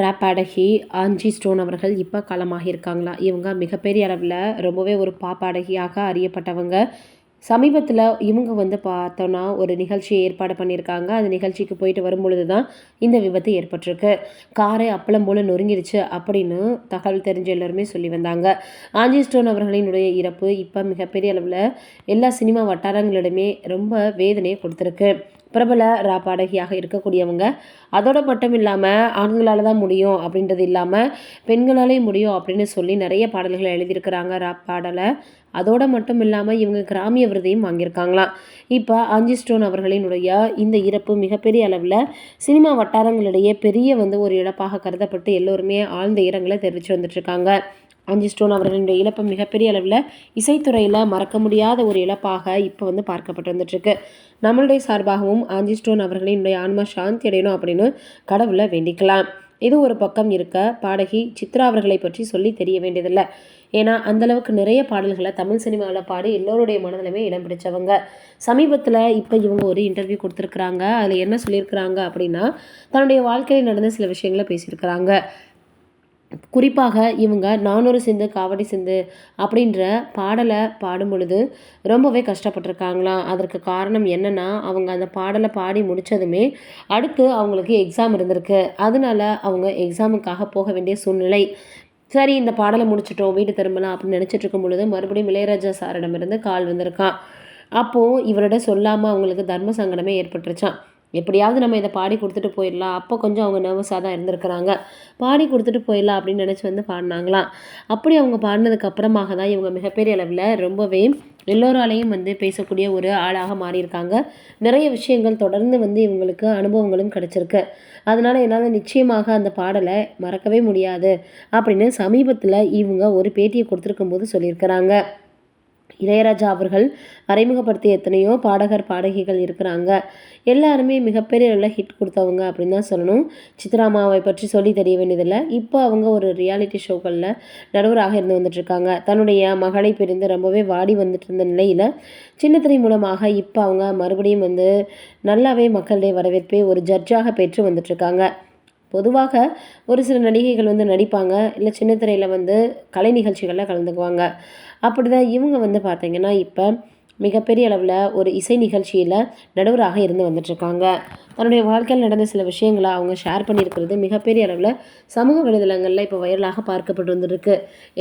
Rape பாடகி ஆஞ்சி stone அவர்கள் இப்போ காலமாகியிருக்காங்களா இவங்க மிகப்பெரிய அளவில் ரொம்பவே ஒரு பாப்பாடகியாக அறியப்பட்டவங்க. சமீபத்தில் இவங்க வந்து பார்த்தோன்னா ஒரு நிகழ்ச்சியை ஏற்பாடு பண்ணியிருக்காங்க. அந்த நிகழ்ச்சிக்கு போயிட்டு வரும்பொழுது தான் இந்த விபத்து ஏற்பட்டிருக்கு. காரை அப்பளம் போல் நொறுங்கிடுச்சு அப்படின்னு தகவல் தெரிஞ்ச எல்லாருமே சொல்லி வந்தாங்க. ஆஞ்சி ஸ்டோன் அவர்களினுடைய இறப்பு இப்போ மிகப்பெரிய அளவில் எல்லா சினிமா வட்டாரங்களிடமே ரொம்ப வேதனையை கொடுத்துருக்கு. பிரபல ரா பாடகியாக இருக்கக்கூடியவங்க. அதோட மட்டும் இல்லாமல் ஆண்களால் தான் முடியும் அப்படின்றது இல்லாமல் பெண்களாலே முடியும் அப்படின்னு சொல்லி நிறைய பாடல்களை எழுதியிருக்கிறாங்க ரா பாடலை. அதோடு மட்டும் இல்லாமல் இவங்க கிராமிய விருதையும் வாங்கியிருக்காங்களாம் இப்போ அஞ்சி ஸ்டோன் அவர்களினுடைய இந்த இறப்பு மிகப்பெரிய அளவில் சினிமா வட்டாரங்களிடையே பெரிய வந்து ஒரு இழப்பாக கருதப்பட்டு எல்லோருமே ஆழ்ந்த இரங்கலை தெரிவித்து வந்துட்டுருக்காங்க ஆஞ்சி ஸ்டோன் அவர்களுடைய இழப்பு மிகப்பெரிய அளவில் இசைத்துறையில் மறக்க முடியாத ஒரு இழப்பாக இப்போ வந்து பார்க்கப்பட்டு வந்துட்டுருக்கு. நம்மளுடைய சார்பாகவும் ஆஞ்சி ஸ்டோன் அவர்களினுடைய ஆன்மா சாந்தி அடையணும் அப்படின்னு கடவுளை வேண்டிக்கலாம். இது ஒரு பக்கம் இருக்க பாடகி சித்ரா அவர்களை பற்றி சொல்லி தெரிய வேண்டியதில்லை. ஏன்னா அந்தளவுக்கு நிறைய பாடல்களை தமிழ் சினிமாவில் பாடி எல்லோருடைய மனதிலுமே இடம் பிடிச்சவங்க. சமீபத்தில் இப்போ இவங்க ஒரு இன்டர்வியூ கொடுத்துருக்குறாங்க. அதில் என்ன சொல்லியிருக்கிறாங்க அப்படின்னா தன்னுடைய வாழ்க்கையில் நடந்த சில விஷயங்களை பேசியிருக்கிறாங்க. குறிப்பாக இவங்க நானூறு சிந்து காவடி சிந்து அப்படின்ற பாடலை பாடும் பொழுது ரொம்பவே கஷ்டப்பட்டிருக்காங்களாம் அதற்கு காரணம் என்னென்னா அவங்க அந்த பாடலை பாடி முடித்ததுமே அடுத்து அவங்களுக்கு எக்ஸாம் இருந்திருக்கு. அதனால அவங்க எக்ஸாமுக்காக போக வேண்டிய சூழ்நிலை. சரி இந்த பாடலை முடிச்சிட்டோம் வீடு திரும்பலாம் அப்படின்னு நினச்சிட்டு இருக்கும் பொழுது மறுபடியும் இளையராஜா சாரிடமிருந்து கால் வந்திருக்கான் அப்போது இவரோட சொல்லாமல் அவங்களுக்கு தர்ம சங்கடமே ஏற்பட்டுருச்சான் எப்படியாவது நம்ம இதை பாடி கொடுத்துட்டு போயிடலாம். அப்போ கொஞ்சம் அவங்க நர்வஸாக தான் இருந்திருக்கிறாங்க. பாடி கொடுத்துட்டு போயிடலாம் அப்படின்னு நினச்சி வந்து பாடினாங்களாம். அப்படி அவங்க பாடினதுக்கப்புறமாக தான் இவங்க மிகப்பெரிய அளவில் ரொம்பவே எல்லோராலையும் வந்து பேசக்கூடிய ஒரு ஆளாக மாறியிருக்காங்க. நிறைய விஷயங்கள் தொடர்ந்து வந்து இவங்களுக்கு அனுபவங்களும் கிடச்சிருக்கு. அதனால் என்னால் நிச்சயமாக அந்த பாடலை மறக்கவே முடியாது அப்படின்னு சமீபத்தில் இவங்க ஒரு பேட்டியை கொடுத்துருக்கும் போது சொல்லியிருக்கிறாங்க. இளையராஜா அவர்கள் அறிமுகப்படுத்திய எத்தனையோ பாடகர் பாடகிகள் இருக்கிறாங்க. எல்லாருமே மிகப்பெரிய அளவில் ஹிட் கொடுத்தவங்க அப்படின்னு தான் சொல்லணும். சித்ராமாவை பற்றி சொல்லி தெரிய வேண்டியதில்லை. இப்போ அவங்க ஒரு ரியாலிட்டி ஷோக்களில் நடுவராக இருந்து வந்துட்டுருக்காங்க. தன்னுடைய மகளை பிரிந்து ரொம்பவே வாடி வந்துட்டு இருந்த நிலையில் சின்னத்திரை மூலமாக இப்போ அவங்க மறுபடியும் வந்து நல்லாவே மக்களுடைய வரவேற்பை ஒரு ஜட்ஜாக பெற்று வந்துட்டுருக்காங்க. பொதுவாக ஒரு சில நடிகைகள் வந்து நடிப்பாங்க இல்லை சின்னத்திரையில் வந்து கலை நிகழ்ச்சிகளில் கலந்துக்குவாங்க. அப்படி தான் இவங்க வந்து பார்த்திங்கன்னா இப்போ மிகப்பெரிய அளவில் ஒரு இசை நிகழ்ச்சியில் நடுவராக இருந்து வந்துட்டுருக்காங்க தன்னுடைய வாழ்க்கையில் நடந்த சில விஷயங்களை அவங்க ஷேர் பண்ணியிருக்கிறது மிகப்பெரிய அளவில் சமூக வலைதளங்களில் இப்போ வைரலாக பார்க்கப்பட்டு வந்துருக்கு.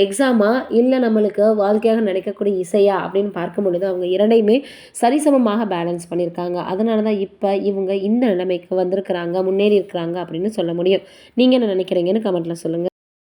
எக்ஸாமா இல்லை நம்மளுக்கு வாழ்க்கையாக நடக்கக்கூடிய இசையா அப்படின்னு பார்க்கும் பொழுது அவங்க இரண்டையுமே சரிசமமாக பேலன்ஸ் பண்ணியிருக்காங்க. அதனால தான் இப்போ இவங்க இந்த நிலைமைக்கு வந்திருக்கிறாங்க முன்னேறி இருக்கிறாங்க அப்படின்னு சொல்ல முடியும். நீங்கள் என்ன நினைக்கிறீங்கன்னு கமெண்ட்டில் சொல்லுங்கள்